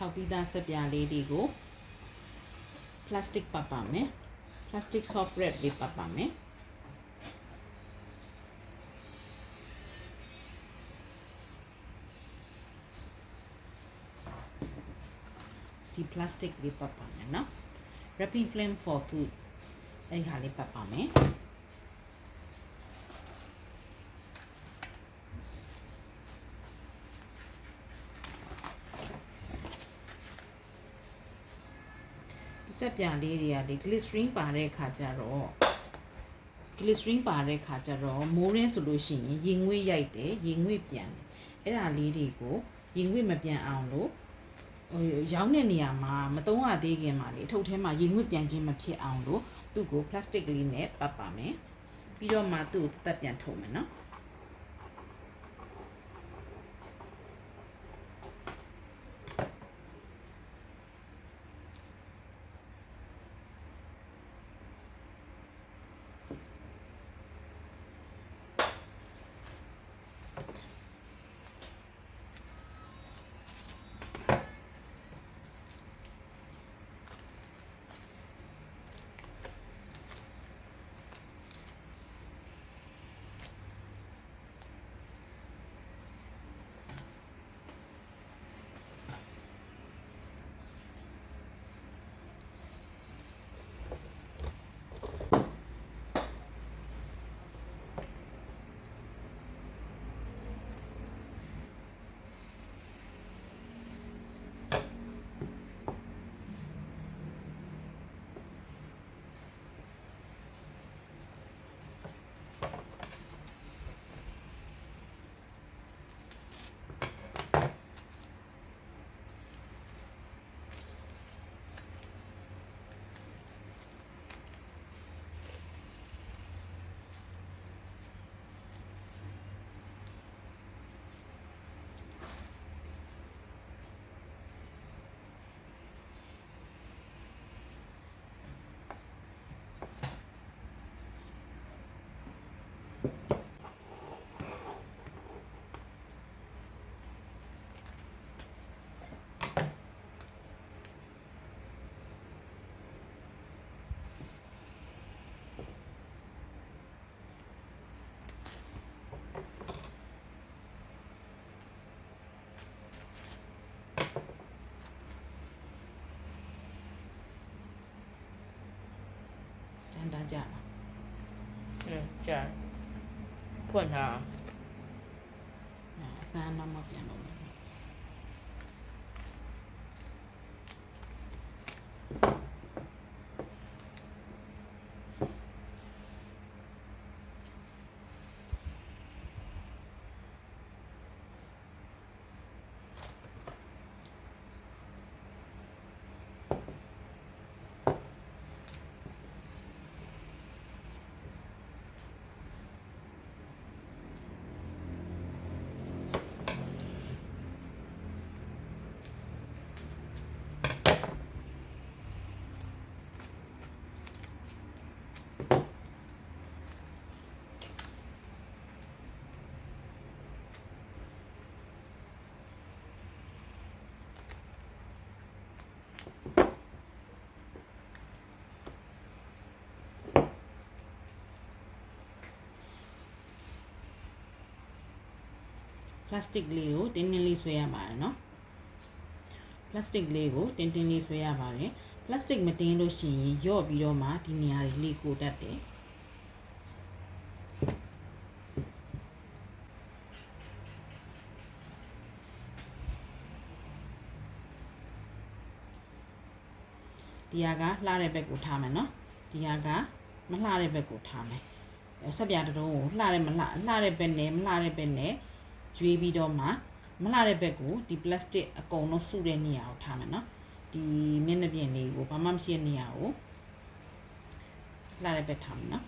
6ပြီးသားဆက်ပြားလေးတွေကို plastic ပတ်ပါမယ် plastic soft wrap လေးပတ်ပါမယ်ဒီ plastic လေးပတ်ပါမယ်နော် wrapping film for food အဲ့ဒီဟာလေးပတ်ပါမယ် ဒီဆက်ပြန်လေးတွေကဒီ glycerin ပါတဲ့ခါကျတော့ glycerin ပါတဲ့ခါကျတော့မိုးရင်းဆိုလို့ရှိရင်ရင်ငွေ့ရိုက်တယ်ရင်ငွေ့ပြန်တယ်အဲ့ဒါလေးတွေကိုရင်ငွေ့မပြန်အောင်လို့ဟိုရောင်းတဲ့နေရာမှာမသုံးရသေးခင်မှာလေအထုပ်ထဲမှာရင်ငွေ့ပြန်ခြင်းမဖြစ်အောင်လို့သူ့ကို plastic လေးနဲ့ပတ်ပါမယ်ပြီးတော့မှသူ့ကိုတက်ပြန်ထုတ်မယ်နော် စန္ဒကြလားอืมကြာဖွင့်ထားအဲအတန်းတော့မပြန်တော့ဘူးပလတ် စတစ်လေးကိုတင်းတင်းလေးဆွဲရပါတယ်နော်ပလတ်စတစ်လေးကိုတင်းတင်းလေးဆွဲရပါတယ်ပလတ်စတစ်မတင်းလို့ရှိရင်ယော့ပြီးတော့မှဒီနေရာလေးကိုတတ်တယ်ဒီဟာကလှတဲ့ဘက်ကိုထားမယ်နော်ဒီဟာကမလှတဲ့ဘက်ကိုထားမယ်အဲဆက်ပြတတုံးကိုလှတဲ့မလှလှတဲ့ဘက်နဲ့မလှတဲ့ဘက်နဲ့ ရွေးပြီးတော့မှမလှတဲ့ဘက်ကိုဒီ plastic အကုန်လုံးစုတဲ့နေရာကိုထားမယ်နော်ဒီမျက်နှာပြင်လေးကိုဘာမှမရှိတဲ့နေရာကိုလှတဲ့ဘက်ထားမယ်နော်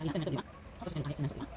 အဲ့ဒါဆက်နေတယ်ပါဟုတ်တ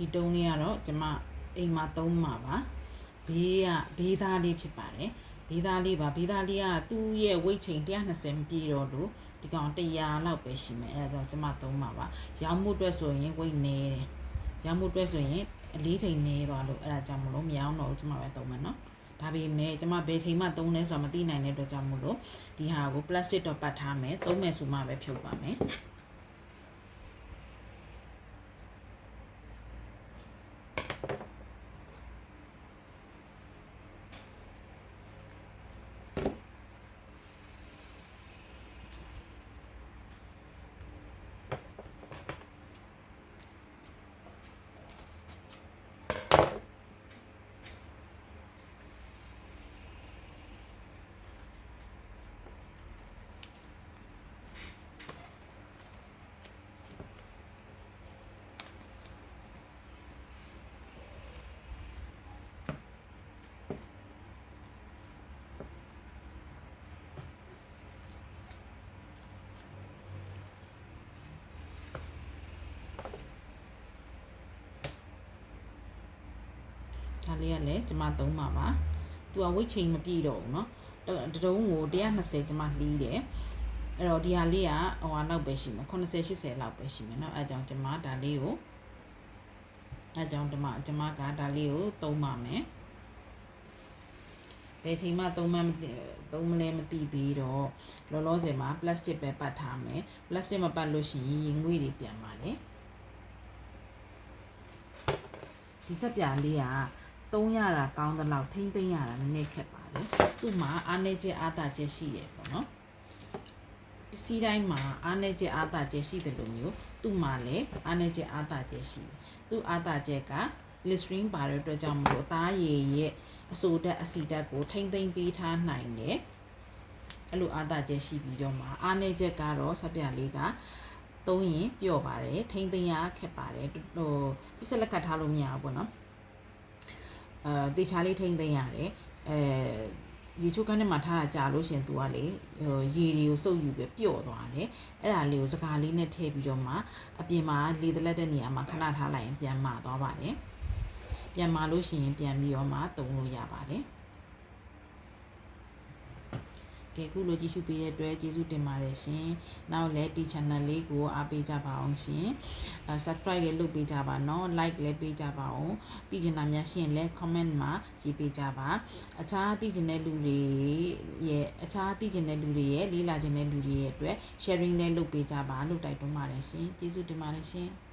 ဒီတုံးလေးကတော့ကျမအိမ်မှာသုံးမှာပါဘေးကဘေးသားလေးဖြစ်ပါတယ်ဘေးသားလေးပါဘေးသားလေးကသူ့ရဲ့ weight ချိန်120မပြည့်တော့လို့ဒီကောင်100လောက်ပဲရှိမယ်အဲဒါကြောင့်ကျမသုံးမှာပါရောင်းမှုအတွက်ဆိုရင် weight နည်းတယ်ရောင်းမှုအတွက်ဆိုရင်အလေးချိန်နည်းသွားလို့အဲဒါကြောင့်မလို့မရောင်းတော့ဘူးကျမပဲသုံးမယ်နော်ဒါပေမဲ့ကျမဘယ်ချိန်မှသုံးလဲဆိုတာမသိနိုင်တဲ့အတွက်ကြောင့်မို့လို့ဒီဟာကို plastic တော့ပတ်ထားမယ်သုံးမယ်ဆိုမှပဲဖြုတ်ပါမယ် ဒါလေးကလည်းကျမသုံးပါပါသူက weight change မပြည့်တော့ဘူးเนาะတတုံးကို120ကျမလှီးတယ်အဲ့တော့ဒီဟာလေးကဟိုဟာလောက်ပဲရှိမယ်80 80လောက်ပဲရှိမယ်เนาะအဲကြောင့်ကျမဒါလေးကိုအဲကြောင့်ကျမကျမကဒါလေးကိုသုံးပါမယ်ဘယ်ချိန်မှသုံးမှမသိသုံးမလဲမသိသေးတော့လောလောဆယ်မှာ plastic ပဲပတ်ထားမယ် plastic မပတ်လို့ရှိရင်ငွေတွေပြန်ပါတယ်ဒီစက်ပြာလေးက သုံးရတာကောင်းသလောက်ထိမ့်သိမ့်ရတာနည်းနည်းခက်ပါတယ်သူ့မှာအားနေချက်အားသာချက်ရှိတယ်ပေါ့နော်ပစ္စည်းတိုင်းမှာအားနေချက်အားသာချက်ရှိတယ်လို့မျိုးသူ့မှာလည်းအားနေချက်အားသာချက်ရှိတယ်သူ့အားသာချက်က glycerin ပါတဲ့အတွက်ကြောင့်မလို့အသားရည်ရဲ့အဆိုဓာတ်အဆီဓာတ်ကိုထိမ့်သိမ့်ပေးထားနိုင်တယ်အဲ့လိုအားသာချက်ရှိပြီးတော့မှအားနေချက်ကတော့စပြလေးကသုံးရင်ပျော့ပါတယ်ထိမ့်သိမ့်ရခက်ပါတယ်ဟိုပစ္စက်လက်ခတ်ထားလို့မရဘူးပေါ့နော် အဲတေချာလေးထိမ့်သိမ့်ရတယ်အဲရေချိုးကန်းထဲမှာထားတာကြာလို့ရှရင်သူကလေဟိုရေတွေကိုစုပ်ယူပြီးပျော့သွားတယ်အဲ့ဒါလေးကိုစကားလေးနဲ့ထည့်ပြီးတော့မှအပြင်မှာလေတလက်တဲ့နေရာမှာခဏထားလိုက်ရင်ပြန်မာသွားပါတယ်ပြန်မာလို့ရှိရင်ပြန်ပြီးတော့မှသုံးလို့ရပါတယ် ကဲခုလိုကြည့်ရှုပေးတဲ့အတွက်ကျေးဇူးတင်ပါတယ်ရှင်။နောက်လည်းဒီ channel လေးကိုအားပေးကြပါအောင်ရှင်။အဲ subscribe လည်းလုပ်ပေးကြပါနော်။ like လည်းပေးကြပါအောင်။သိချင်တာများရှင်လည်း comment မှာရေးပေးကြပါ။အခြားသိချင်တဲ့လူတွေရဲ့အခြားသိချင်တဲ့လူတွေရဲ့လေးလာချင်တဲ့လူတွေရဲ့အတွက် sharing လည်းလုပ်ပေးကြပါလို့တိုက်တွန်းပါတယ်ရှင်။ကျေးဇူးတင်ပါတယ်ရှင်။